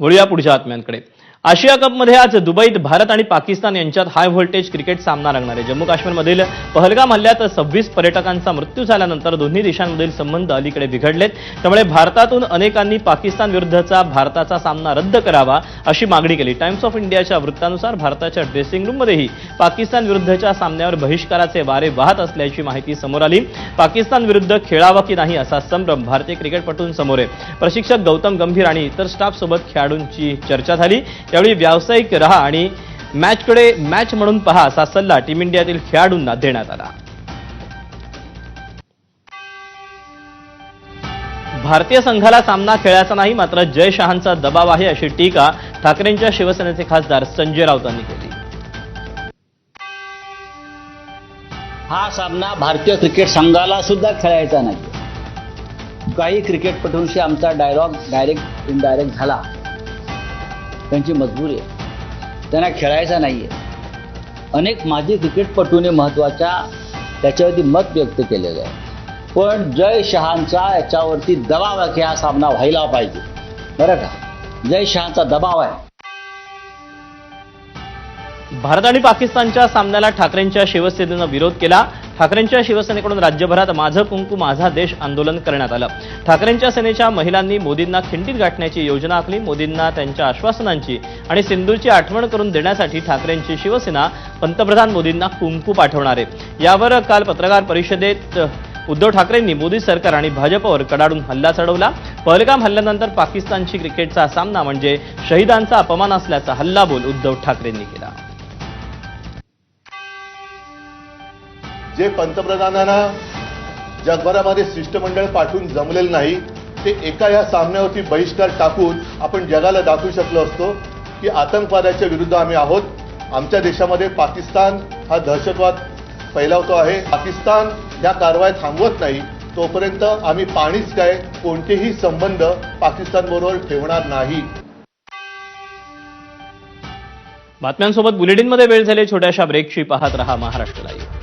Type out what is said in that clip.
वळूया पुढच्या बातम्यांकडे. आशिया कपमध्ये आज दुबईत भारत आणि पाकिस्तान यांच्यात हाय व्होल्टेज क्रिकेट सामना रंगणार आहे. जम्मू काश्मीरमधील पहलगाम हल्ल्यात सव्वीस पर्यटकांचा मृत्यू झाल्यानंतर दोन्ही देशांमधील संबंध अलीकडे बिघडलेत. त्यामुळे भारतातून अनेकांनी पाकिस्तान विरुद्धचा भारताचा सामना रद्द करावा अशी मागणी केली. टाइम्स ऑफ इंडियाच्या वृत्तानुसार भारताच्या ड्रेसिंग रूममध्येही पाकिस्तान विरुद्धच्या सामन्यावर बहिष्काराचे वारे वाहत असल्याची माहिती समोर आली. पाकिस्तान विरुद्ध खेळावा की नाही असा संभ्रम भारतीय क्रिकेटपटूंसमोर आहे. प्रशिक्षक गौतम गंभीर आणि इतर स्टाफ सोबत खेळाडूंची चर्चा झाली. यावेळी व्यावसायिक रहा आणि मॅचकडे मॅच म्हणून पहा असा सल्ला टीम इंडियातील खेळाडूंना देण्यात आला. भारतीय संघाला सामना खेळायचा नाही मात्र जय शहांचा दबाव आहे अशी टीका ठाकरेंच्या शिवसेनेचे खासदार संजय राऊतांनी केली. हा सामना भारतीय क्रिकेट संघाला सुद्धा खेळायचा नाही. काही क्रिकेटपटूंशी आमचा डायलॉग डायरेक्ट इनडायरेक्ट झाला. त्यांची मजबुरी आहे. त्यांना खेळायचा नाही आहे अनेक माजी क्रिकेटपटूने महत्त्वाच्या त्याच्यावरती मत व्यक्त केलेलं आहे. पण जय शहांचा याच्यावरती दबाव आहे की हा सामना व्हायला पाहिजे. बरं का? जय शहांचा दबाव आहे. भारत आणि पाकिस्तानच्या सामन्याला ठाकरेंच्या शिवसेनेनं विरोध केला. ठाकरेंच्या शिवसेनेकडून राज्यभरात माझं कुंकू माझा देश आंदोलन करण्यात आलं. ठाकरेंच्या सेनेच्या महिलांनी मोदींना खिंडीत गाठण्याची योजना आखली. मोदींना त्यांच्या आश्वासनांची आणि सिंधूची आठवण करून देण्यासाठी ठाकरेंची शिवसेना पंतप्रधान मोदींना कुंकू पाठवणार. आहे यावर काल पत्रकार परिषदेत उद्धव ठाकरेंनी मोदी सरकार आणि भाजपवर कडाडून हल्ला चढवला. पहलगाम हल्ल्यानंतर पाकिस्तानशी क्रिकेटचा सामना म्हणजे शहीदांचा अपमान असल्याचा हल्लाबोल उद्धव ठाकरेंनी केला. जे पंतप्रधानांना जगभरामध्ये शिष्टमंडळ पाठवून जमलेलं नाही ते एका या सामन्यावरती बहिष्कार टाकून आपण जगाला दाखवू शकलो असतो की आतंकवादाच्या विरुद्ध आम्ही आहोत. आमच्या देशामध्ये पाकिस्तान हा दहशतवाद फैलावतो आहे. पाकिस्तान या कारवाया थांबवत नाही तोपर्यंत आम्ही पाणीच काय कोणतेही संबंध पाकिस्तानबरोबर ठेवणार नाही. बातम्यांसोबत बुलेटिनमध्ये वेळ झाली छोट्याशा ब्रेकशी पाहत रहा महाराष्ट्र लाईव्ह